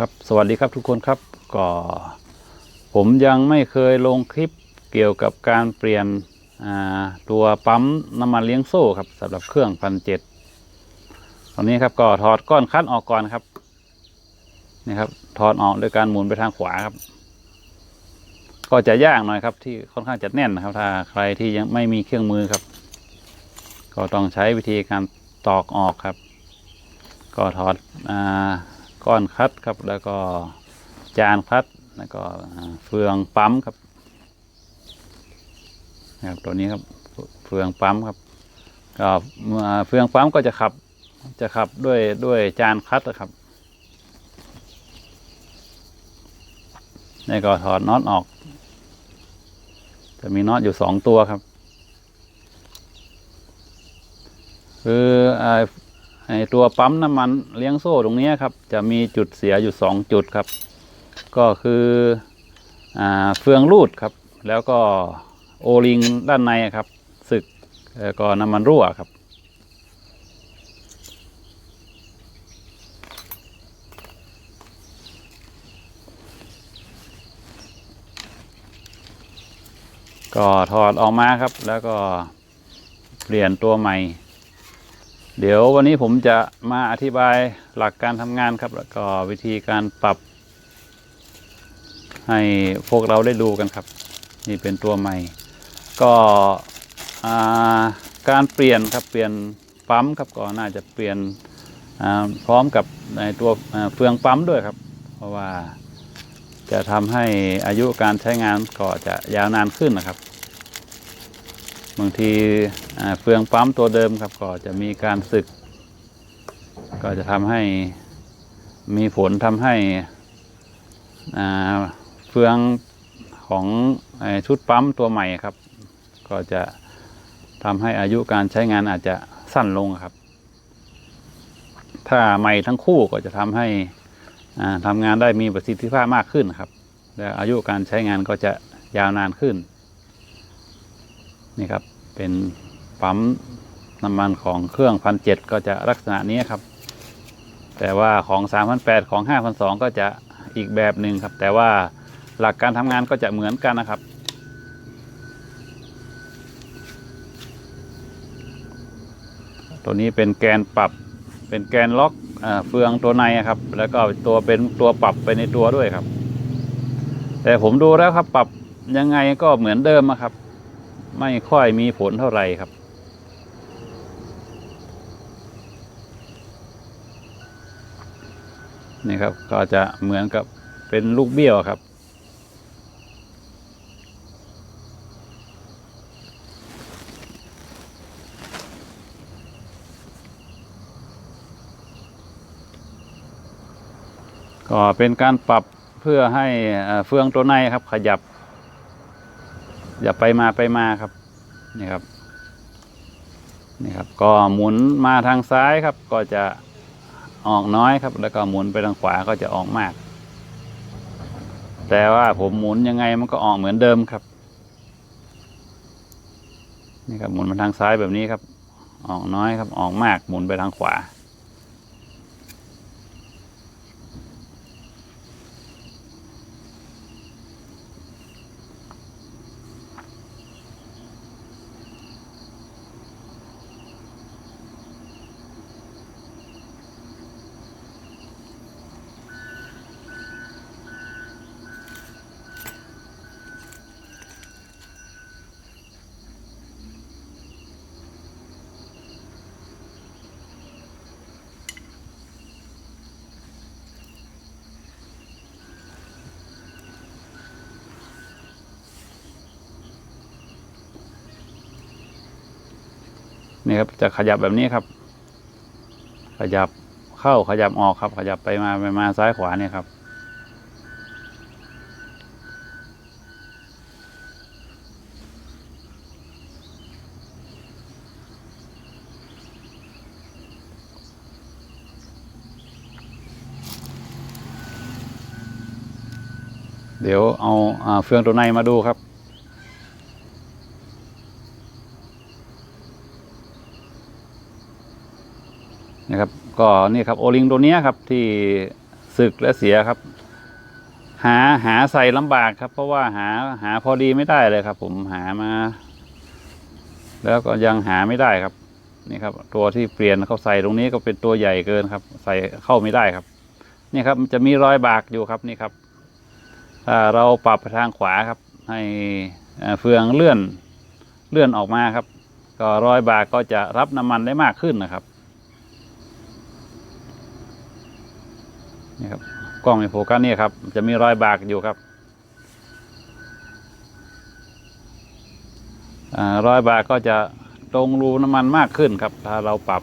ครับ สวัสดีครับทุกคนครับก็ผมยังไม่เคยลงคลิปเกี่ยวกับการเปลี่ยนตัวปั๊มน้ำมันเลี้ยงโซ่ครับสำหรับเครื่องพันเจ็ดตอนนี้ครับก็ถอดก้อนคัดออกก่อนครับนี่ครับถอดออกโดยการหมุนไปทางขวาครับ ก็จะยากหน่อยครับ ที่ค่อนข้างจะแน่นนะครับ ถ้าใครที่ยังไม่มีเครื่องมือครับ ก็ต้องใช้วิธีการตอกออกครับ ก็ถอดอา ก้อนคัดครับ แล้วก็จานคัดแล้วก็เฟืองปั๊มครับนะครับตัวนี้ครับเฟืองปั๊มครับก็เฟืองปั๊มก็จะขับจะขับด้วยด้วยจานคัดนะครับนี่ก็ถอดน็อตออก จะมีน็อตอยู่สองตัวครับ คือไอ ตัวปั๊มน้ำมันเลี้ยงโซ่ตรงนี้ครับ จะมีจุดเสียอยู่สองจุดครับ ก็คืออเฟืองรูดครับ แล้วก็โอลิงด้านในครับสึกแล้วก็น้ำมันรั่วครับก็ถอดออกมาครับ แล้วก็เปลี่ยนตัวใหม่ เดี๋ยววันนี้ผมจะมาอธิบายหลักการทำงานครับ แล้วก็วิธีการปรับ ให้พวกเราได้ดูกันครับ นี่เป็นตัวใหม่ ก็การเปลี่ยนครับเปลี่ยนปั๊มครับก็น่าจะเปลี่ยนพร้อมกับในตัวเฟืองปั๊มด้วยครับ เพราะว่าจะทำให้อายุการใช้งานก็จะยาวนานขึ้นนะครับ บางทีเฟืองปั๊มตัวเดิมครับก็จะมีการสึก ก็จะทำให้มีผลทำให้เฟืองของอชุดปั๊มตัวใหม่ครับ ก็จะทำให้อายุการใช้งานอาจจะสั้นลงครับ ถ้าใหม่ทั้งคู่ก็จะทำให้ทำงานได้มีประสิทธิภาพมากขึ้นครับ และอายุการใช้งานก็จะยาวนานขึ้น นี่ครับเป็นปั๊มน้ำมันของเครื่องพันเจ็ดก็จะลักษณะนี้ครับ แต่ว่าของ3 0 0ของ5 0 0 ก็จะอีกแบบหนึ่งครับ แต่ว่าหลักการทำงานก็จะเหมือนกันนะครับ ตัวนี้เป็นแกนปรับเป็นแกนล็อกเฟืองตัวในครับ แล้วก็ตัวเป็นตัวปรับไปในตัวด้วยครับ แต่ผมดูแล้วครับปรับยังไงก็เหมือนเดิมครับ ไม่ค่อยมีผลเท่าไหร่ครับ นี่ครับก็จะเหมือนกับเป็นลูกเบี้ยวครับ ก็เป็นการปรับเพื่อให้เอ่อเฟืองตัวในครับขยับ อย่าไปมาไปมาครับนี่ครับนี่ครับ ก็หมุนมาทางซ้ายครับ ก็จะออกน้อยครับ แล้วก็หมุนไปทางขวาก็จะออกมาก แต่ว่าผมหมุนยังไงมันก็ออกเหมือนเดิมครับ นี่ครับหมุนมาทางซ้ายแบบนี้ครับ ออกน้อยครับ ออกมากหมุนไปทางขวา นี่ครับจะขยับแบบนี้ครับ ขยับเข้าขยับออกครับ ขยับไปมาไปมาซ้ายขวาเนี่ยครับ เดี๋ยวเอาอาเฟืองตัวในมาดูครับ นะครับ ก็นี่ครับโอลิงตัวนี้ครับที่สึกและเสียครับ หาหาใส่ลำบากครับ เพราะว่าหาหาพอดีไม่ได้เลยครับ ผมหามา แล้วก็ยังหาไม่ได้ครับ นี่ครับ ตัวที่เปลี่ยนเขาใส่ตรงนี้ก็เป็นตัวใหญ่เกินครับ ใส่เข้าไม่ได้ครับ นี่ครับจะมีรอยบากอยู่ครับนี่ครับถ้าเราปรับไปทางขวาครับ ให้เอ่อเฟืองเลื่อนเลื่อนออกมาครับ ก็รอยบากก็จะรับน้ำมันได้มากขึ้นนะครับ นี่ครับกล้องในโฟกัสนี่ครับ จะมีรอยบากอยู่ครับอรอยบากก็จะตรงรูน้ำมันมากขึ้นครับ ถ้าเราปรับ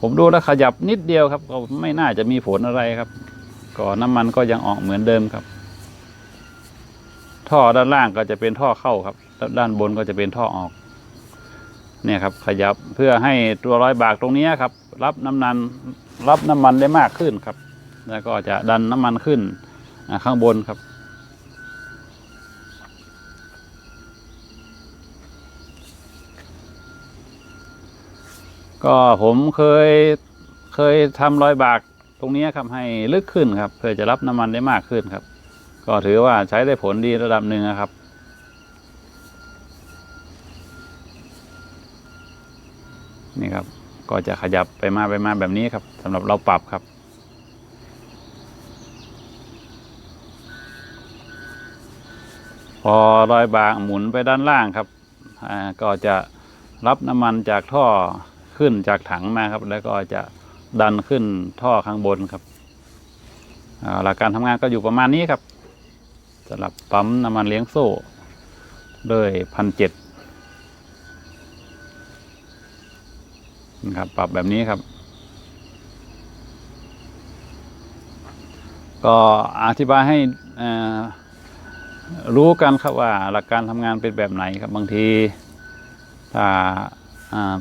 ผมดูแล้วขยับนิดเดียวครับ ก็ไม่น่าจะมีผลอะไรครับ ก็น้ำมันก็ยังออกเหมือนเดิมครับ ท่อด้านล่างก็จะเป็นท่อเข้าครับแล้วด้านบนก็จะเป็นท่อออก เนี่ยครับ ขยับเพื่อให้ตัวร้อยบากตรงนี้ครับ รับน้ำมันรับน้ำมันได้มากขึ้นครับ แล้วก็จะดันน้ำมันขึ้นข้างบนครับ ก็ผมเคยเคยทำรอยบากตรงนี้ครับให้ลึกขึ้นครับ เพื่อจะรับน้ำมันได้มากขึ้นครับ ก็ถือว่าใช้ได้ผลดีระดับหนึ่งนะครับนี่ครับ ก็จะขยับไปมาไปมาแบบนี้ครับสำหรับเราปรับครับ พอรอยบางหมุนไปด้านล่างครับก็จะรับน้ำมันจากท่อขึ้นจากถังมาครับ แล้วก็จะดันขึ้นท่อข้างบนครับหลักการทำงานก็อยู่ประมาณนี้ครับสำหรับปั๊มน้ำมันเลี้ยงโซ่ด้วยพันเจ็ด นะครับ ปรับแบบนี้ครับ ก็อธิบายให้รู้กันครับว่าหลักการทำงานเป็นแบบไหนครับ บางทีถ้า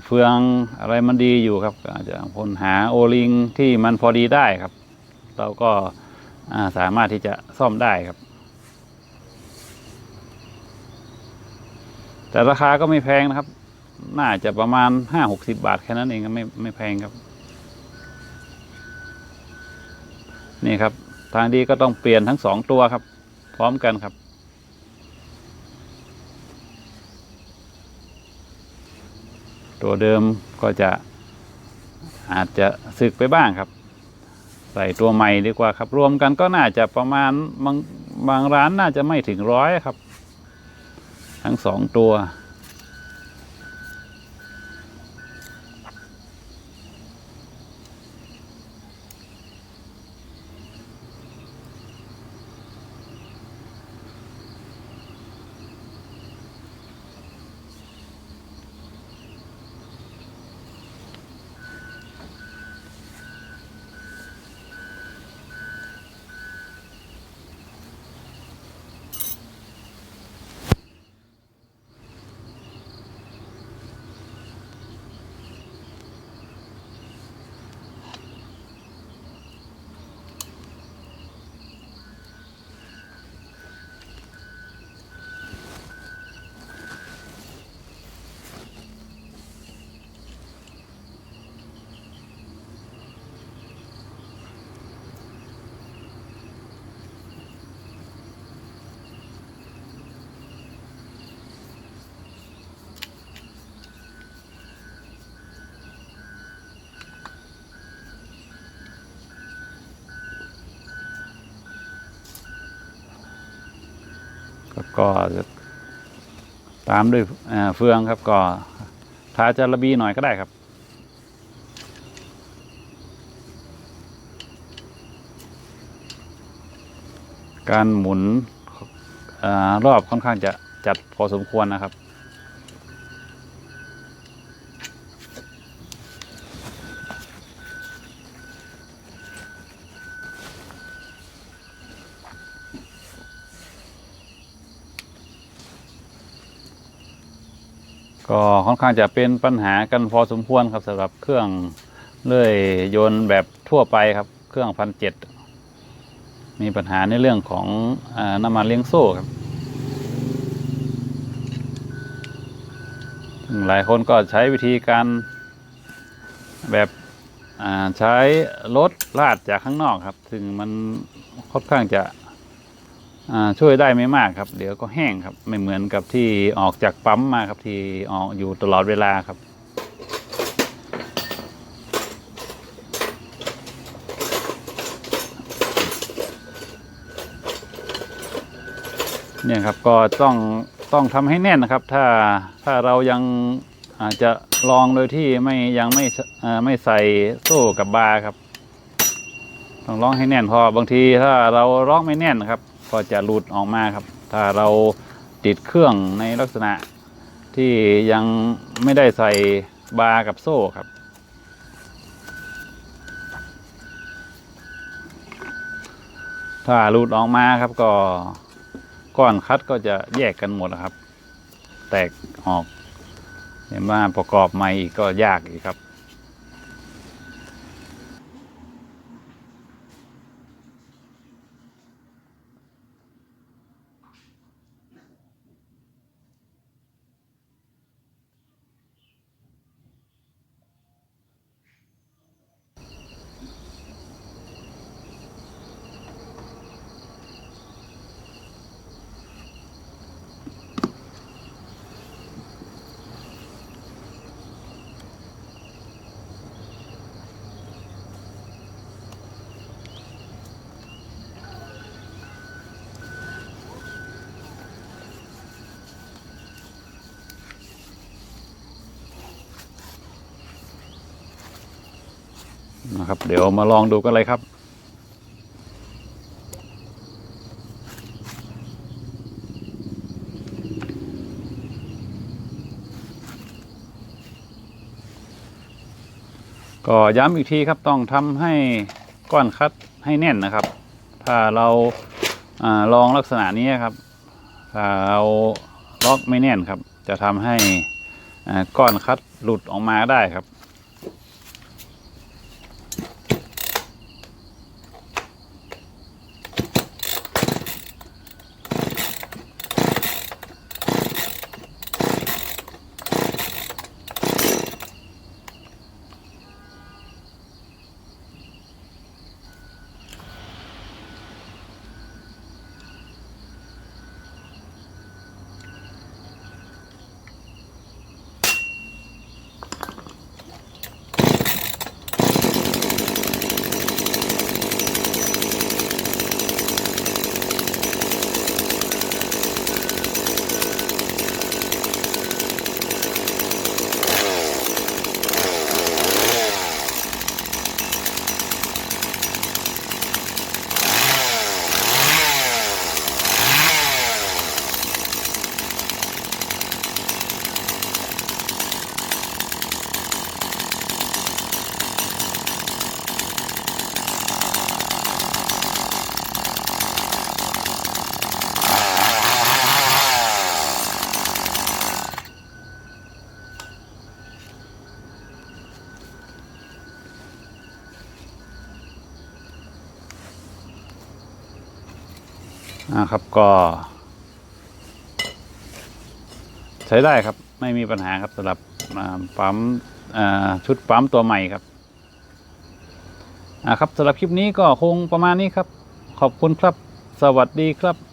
เฟืองอะไรมันดีอยู่ครับอาจจะพนหาโอลิงที่มันพอดีได้ครับ เราก็าสามารถที่จะซ่อมได้ครับ แต่ราคาก็ไม่แพงนะครับ น่าจะประมาณห้าหกสิบาทแค่นั้นเองไม่ไม่แพงครับ นี่ครับ ทางดีก็ต้องเปลี่ยนทั้งสองตัวครับ พร้อมกันครับ ตัวเดิมก็จะอาจจะสึกไปบ้างครับ ใส่ตัวใหม่ดีกว่าครับ รวมกันก็น่าจะประมาณบางบางร้านน่าจะไม่ถึงร้อยครับ ทั้งสองตัว ก็ก็ตามด้วยเฟืองครับก็ทาจะระบีหน่อยก็ได้ครับ การหมุนอรอบค่อนข้างจะจัดพอสมควรนะครับ ก็ค่อนข้างจะเป็นปัญหากันพอสมควรครับสำหรับเครื่องเลื่อยยนต์แบบทั่วไปครับ เครื่องพันเจ็ดมีปัญหาในเรื่องของอน้ำมันเลี้ยงโซ่ครับหลายคนก็ใช้วิธีการแบบใช้รถลาดจากข้างนอกครับ ซึ่งมันค่อนข้างจะ ช่วยได้ไม่มากครับ เดี๋ยวก็แห้งครับ ไม่เหมือนกับที่ออกจากปั๊มมาครับที่ออกอยู่ตลอดเวลาครับเนี่ยครับก็ต้องต้องทำให้แน่นนะครับ ถ้าถ้าเรายังอาจจะลองโดยที่ไม่ยังไม่ไม่ใส่โซ่กับบาร์ครับ ต้องร้องให้แน่นพอบางทีถ้าเราร้องไม่แน่นครับ ก็จะหลุดออกมาครับ ถ้าเราติดเครื่องในลักษณะที่ยังไม่ได้ใส่บาร์กับโซ่ครับ ถ้าหลุดออกมาครับก็ก้อนคัดก็จะแยกกันหมดครับ แตกออกเห็นว่าประกอบใหม่อีกก็ยากอีกครับ นะครับ เดี๋ยวมาลองดูกันเลยครับก็ย้ำอีกทีครับต้องทำให้ก้อนคัดให้แน่นนะครับ ถ้าเราอาลองลักษณะนี้ครับ ถ้าเราล็อกไม่แน่นครับ จะทำให้ก้อนคัดหลุดออกมาได้ครับ นะครับก็ ใช้ได้ครับ ไม่มีปัญหาครับสำหรับปั๊มชุดปั๊มตัวใหม่ครับอ่าครับสำหรับคลิปนี้ก็คงประมาณนี้ครับ ขอบคุณครับ สวัสดีครับ